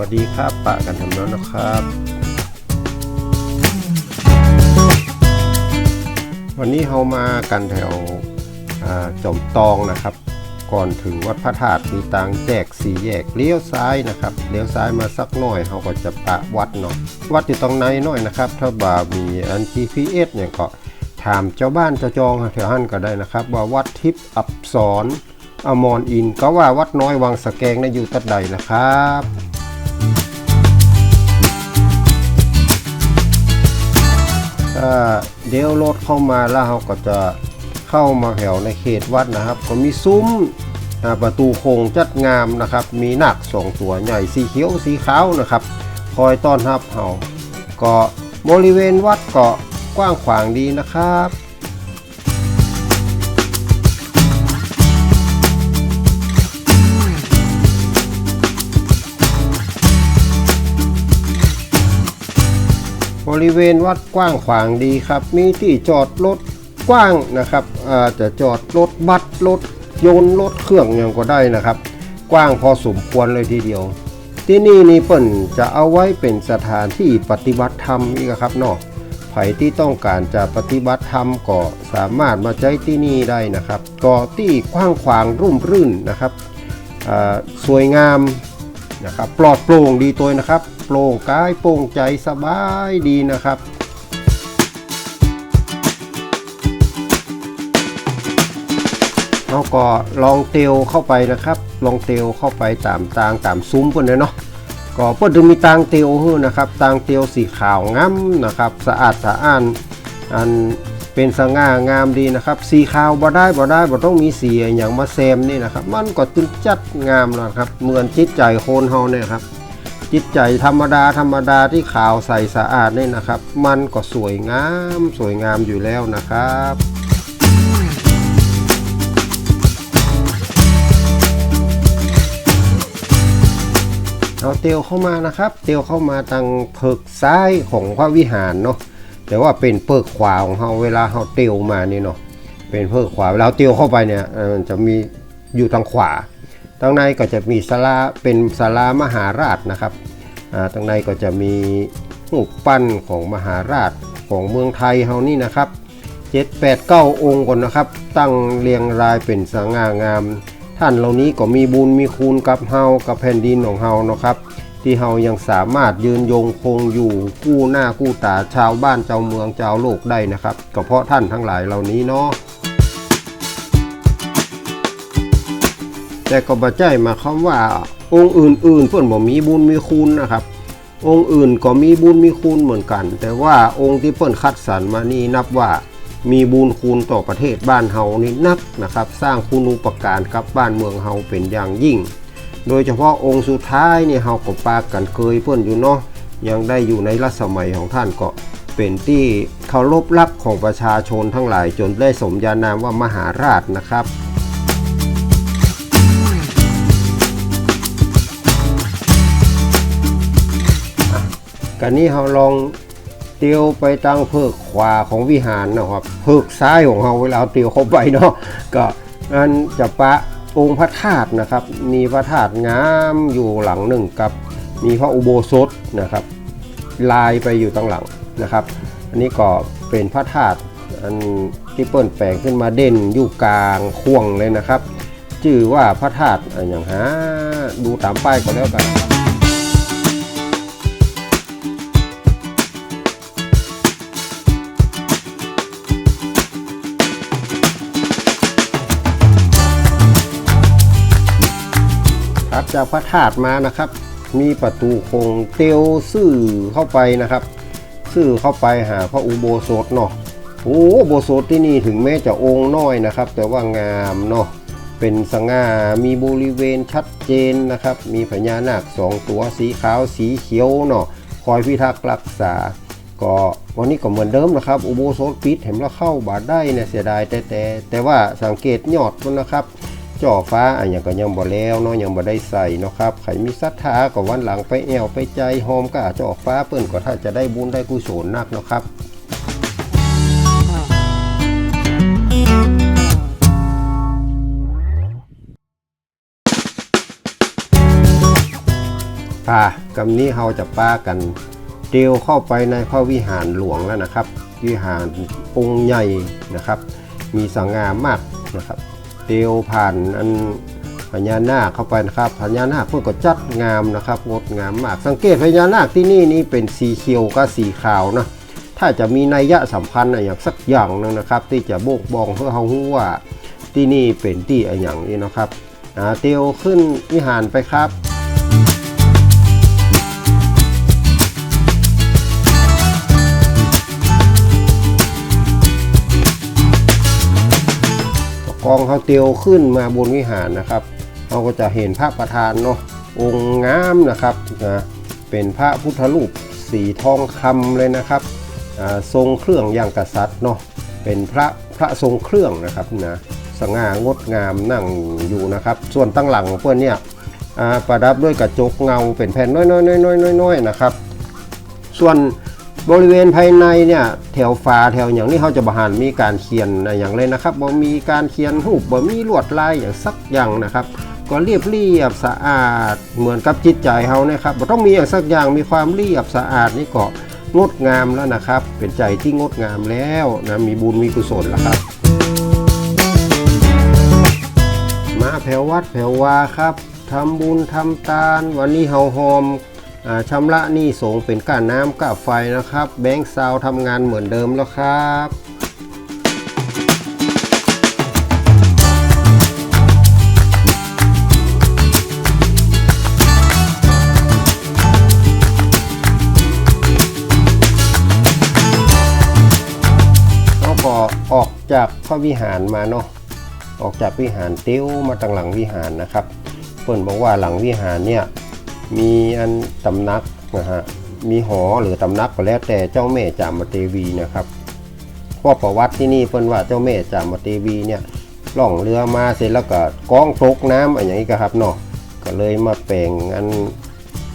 วัสดีครับปะกันทำแล้วนะครับ วันนี้เรามากันแถวจอมตองนะครับ ก่อนถึงวัดพระธาตุมีตังแจกสีแยกเลี้ยวซ้ายนะครับเลี้ยวซ้ายมาสักหน่อยเขาก็จะปะวัดเนาะวัดอยู่ตรงไหนหน่อยนะครับ ถ้าบ่ามีอัน GPS เนี่ยก็ถามเจ้าบ้านเจ้าจองแถวหันก็ได้นะครับ ว่าวัดทิพย์อับสรอมรอินก็ว่าวัดน้อยวังสะแกงนะอยู่ตัดใดนะครับ ถ้าเดี๋ยวรถเข้ามาแล้วเราก็จะเข้ามาแถวในเขตวัดนะครับ ก็มีซุ้มประตูโคงจัดงามนะครับ มีหนักสองตัวใหญ่สีเขียวสีขาวนะครับ คอยต้อนรับเราก็บริเวณวัดเกาะกว้างขวางดีนะครับ ริเวณวัดกว้างขวางดีครับ มีที่จอดรถกว้างนะครับอาจะจอดรถบัสรถยนต์รถเครื่องอย่างก็ได้นะครับ กว้างพอสมควรเลยทีเดียว ที่นี่นี่เปิ่นจะเอาไว้เป็นสถานที่ปฏิบัติธรรมนี่ครับเนาะใครที่ต้องการจะปฏิบัติธรรมก็สามารถมาใช้ที่นี่ได้นะครับก็ที่กว้างขวางรุ่มรื่นนะครับสวยงาม นะครับปลอดโปร่งดีตัวนะครับ โปร่งกายโปร่งใจสบายดีนะครับเราก็ลองเตียวเข้าไปนะครับ ลองเตียวเข้าไปตามตางตามซุ้มพื่อนเลยเนาะก็เพื่อนถึงมีตางเตียวนะครับตางเตียวสีขาวงามนะครับ สะอาดสะอ้านอัน เป็นสง่างามดีนะครับ สีขาวบ่ได้บ่ได้บ่ต้องมีสีอย่างมาแซมนี่นะครับ มันก็จึงจัดงามนะครับ เหมือนจิตใจโคนเฮาเนี่ยครับ จิตใจธรรมดาธรรมดาที่ขาวใสสะอาดนี่นะครับ มันก็สวยงามสวยงามอยู่แล้วนะครับเอาเตียวเข้ามานะครับ เตียวเข้ามาทางเพิกซ้ายของพระวิหารเนาะ แต่ว่าเป็นเพิกขวาของเราเวลาเราเตียวมานี่เนาะเป็นเพิกขวาเวลาเตียวเข้าไปเนี่ยมันจะมีอยู่ทางขวาทางในก็จะมีศาลาเป็นศาลามหาราชนะครับอ่าทางในก็จะมีรูปปั้นของมหาราชของเมืองไทยเฮานี่นะครับเจ็ดแปดเก้าองค์ก่อนนะครับ ตั้งเรียงรายเป็นสง่างาม ท่านเหล่านี้ก็มีบุญมีคุณกับเฮากับแผ่นดินของเฮานะครับ ที่เฮายังสามารถยืนยงคงอยู่กู้หน้ากู้ตาชาวบ้านเจ้าเมืองเจ้าโลกได้นะครับ ก็เพราะท่านทั้งหลายเหล่านี้เนาะแต่ก็บ่ใจมาควาว่าองค์อื่นๆเพิ่อนบ่มีบุญมีคุณนะครับ องค์อื่นก็มีบุญมีคุณเหมือนกัน แต่ว่าองค์ที่เปิ้นคัดสรรมานี่นับว่ามีบุญคุณต่อประเทศบ้านเฮานี่นักนะครับ สร้างคุณูปการกับบ้านเมืองเฮาเป็นอย่างยิ่ง โดยเฉพาะองค์สุดท้ายนี่เฮาก็ปากกันเคยเพื่อนอยู่เนาะยังได้อยู่ในรัชสมัยของท่านก็เป็นที่เคารพรักของประชาชนทั้งหลายจนได้สมญานามว่ามหาราชนะครับกันนี้เราลองเตียวไปตั้งเพิกขวาของวิหารนะครับเพิกซ้ายของเราเวลาเอาเตียวเข้าไปเนาะก็นั่นจะปะ องค์พระธาตุนะครับ มีพระธาตุงามอยู่หลังหนึ่งกับ มีพระอุโบสถนะครับ ลายไปอยู่ตั้งหลังนะครับ อันนี้ก็เป็นพระธาตุอันที่เปิ้นแปลงขึ้นมาเด่นอยู่กลางควงเลยนะครับ ชื่อว่าพระธาตุอันอย่างฮะดูตามป้ายก็แล้วกัน จากพระธาตุมานะครับ มีประตูคงเตียวซื่อเข้าไปนะครับ ซื่อเข้าไปหาพระอุโบสถเนาะโอ้โบสถที่นี่ถึงแม้จะองค์น้อยนะครับ แต่ว่างามเนาะเป็นสง่ามีบริเวณชัดเจนนะครับ มีพญานาคสองตัวสีขาวสีเขียวเนาะคอยพิทักษ์รักษา ก็วันนี้ก็เหมือนเดิมนะครับ อุโบสถปิดเห็นแล้วเข้าบาดได้เนี่ยเสียดายแต่แต่แต่ว่าสังเกตยอดมันนะครับ จ่อฟ้าอันอย่างก็ยังบ่แล้วเนาะยังบ่ได้ใส่เนาะครับใครมีศรัทธาก็วันหลังไปแอวไปใจหอมก็อาจจะออกฟ้าเปิ้นก็ถ้าจะได้บุญได้กุศลนักเนาะครับค่ะกำนี้เราจะป้ากันเดียวเข้าไปในพระวิหารหลวงแล้วนะครับ วิหารองค์ใหญ่นะครับ มีสง่ามากนะครับ เดียวผ่านอันพญานาคเข้าไปนะครับพญานาคเพื่อก็จัดงามนะครับงดงามมาก สังเกตพญานาคที่นี่นี่เป็นสีเขียวกับสีขาวนะถ้าจะมีนัยยะสำคัญอะอย่างสักอย่างหนึงนะครับ ที่จะโบกบองเพื่อเขารู้ว่าที่นี่เป็นที่อะอย่างนี้นะครับเตียวขึ้นวิหารไปครับ กองเขาเตียวขึ้นมาบนวิหารนะครับเราก็จะเห็นพระประธานเนาะองค์งามนะครับนะเป็นพระพุทธรูปสีทองคำเลยนะครับทรงเครื่องอย่างกษัตริย์เนาะเป็นพระพระทรงเครื่องนะครับนะสง่างดงามนั่งอยู่นะครับ ส่วนตั้งหลังของเพื่อนเนี่ยประดับด้วยกระจกเงาเป็นแผ่นน้อยๆๆๆๆนะครับ ส่วน บริเวณภายในเนี่ยแถวฝาแถวอย่างนี้เขาจะบหันมีการเขียนอะไรอย่างเลยนะครับบ่มีการเขียนรูปบ่มีลวดลายอย่างสักอย่างนะครับ ก็เรียบเรียบสะอาดเหมือนกับจิตใจเขานะครับบ่ต้องมีอย่างสักอย่างมีความเรียบสะอาดนี่ก็งดงามแล้วนะครับ เป็นใจที่งดงามแล้วนะมีบุญมีกุศลแล้วครับ มาแผววัดแผววาครับทำบุญทำทาน วันนี้เฮาหอม ชำระหนี้สงเป็นก้าน้ำก้าไฟนะครับ แบงค์ซาวทำงานเหมือนเดิมแล้วครับเราก็ออกจากพระวิหารมาเนาะออกจากวิหารเตี้ยวมาตั้งหลังวิหารนะครับเพิ่นบอกว่าหลังวิหารเนี่ย มีอันตำนักนะฮะมีหอหรือตำนักก็แล้วแต่เจ้าแม่จามเทวีนะครับเพราะประวัติที่นี่เพิ่นว่าเจ้าแม่จามเทวีเนี่ยล่องเรือมาเสร็จแล้วก็กองตกน้ำอะไรอย่างนี้ก็ครับเนาะก็เลยมาแปลงอัน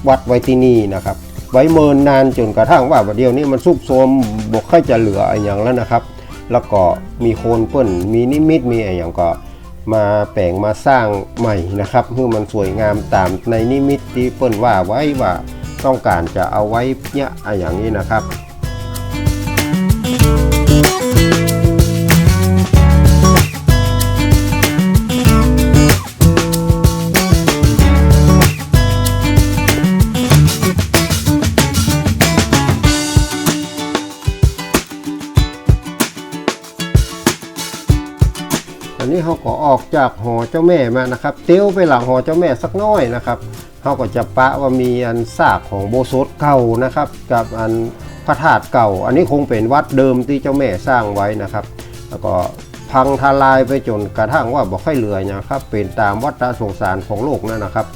วัดไว้ที่นี่นะครับ ไว้เมินนานจนกระทั่งว่าบัดเดี๋ยวนี้มันซุกโซมบกค่อยจะเหลืออะไรอย่างแล้วนะครับ แล้วก็มีโคนเปิ้นมีนิมิตมีอะไรอย่างก็ มาแปลงมาสร้างใหม่นะครับเพื่อมันสวยงามตามในนิมิตที่เปิ้นว่าไว้ว่าต้องการจะเอาไว้เนี่ยอะไรอย่างนี้นะครับ เขาก็ออกจากหอเจ้าแม่มานะครับ เตี้ยวไปหลังหอเจ้าแม่สักน้อยนะครับเขาก็จะปะว่ามีอันซากของโบสถ์เก่านะครับ กับอันพระธาตุเก่า อันนี้คงเป็นวัดเดิมที่เจ้าแม่สร้างไว้นะครับ แล้วก็พังทลายไปจนกระทั่งว่าบอกค่อยเหลือนะครับ เป็นตามวัฏสงสารของโลกนั่นนะครับ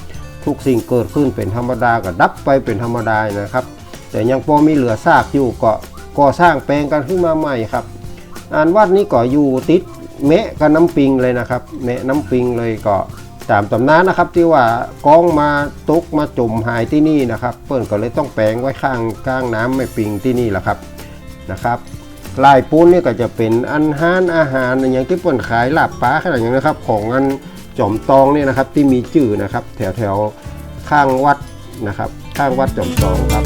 ทุกสิ่งเกิดขึ้นเป็นธรรมดาก็ดับไปเป็นธรรมดานะครับ แต่ยังพอมีเหลือซากอยู่ก็ก่อสร้างแปลงกันขึ้นมาใหม่ครับอันวัดนี้ก็อยู่ติด แมะกับน้ำปิงเลยนะครับแมะน้ำปิงเลยก็ตามตำนานนะครับที่ว่ากองมาตกมาจมหายที่นี่นะครับ เปิ้นก็เลยต้องแปลงไว้ข้างข้างน้ำไม่ปิงที่นี่แหละครับนะครับลายปูนนี่ก็จะเป็นอันหานอาหารอย่างที่เปิ้นขายลาบปลาขนาดอย่างนะครับ ของอันจอมตองเนี่ยนะครับที่มีจื่อนะครับ แถวแถวข้างวัดนะครับ ข้างวัดจอมตองครับ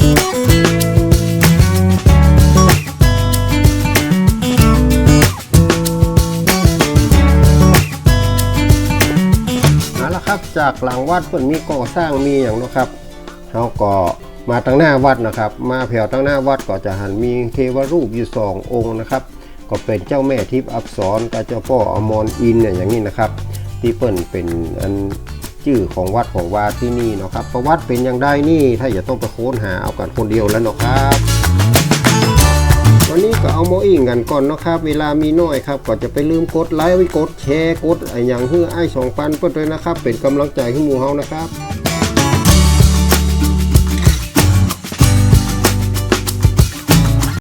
ครับจากหลังวัดเพิ่นมีก่อสร้างมีอย่างนะครับเราก็มาตั้งหน้าวัดนะครับ มาแผ่วตั้งหน้าวัดก็จะหันมีเทวรูปอยู่สององค์นะครับ ก็เป็นเจ้าแม่ทิพย์อักษรกับเจ้าพ่ออมรอินเนี่ยอย่างนี้นะครับ ที่เปิ้นเป็นอันชื่อของวัดของวาที่นี่นะครับประวัติเป็นอย่างไรนี่ถ้าอย่าต้องไปค้นหาเอากันคนเดียวแล้วนะครับ วันนี้ก็เอาโมอิงกันก่อนนะครับ เวลามีน้อยครับก็จะไปลืมกดไลค์ไว้กดแชร์กดไอ้อย่างเพื่อไอ้สองปันเพื่อนด้วยนะครับ เป็นกำลังใจให้หมู่เฮานะครับ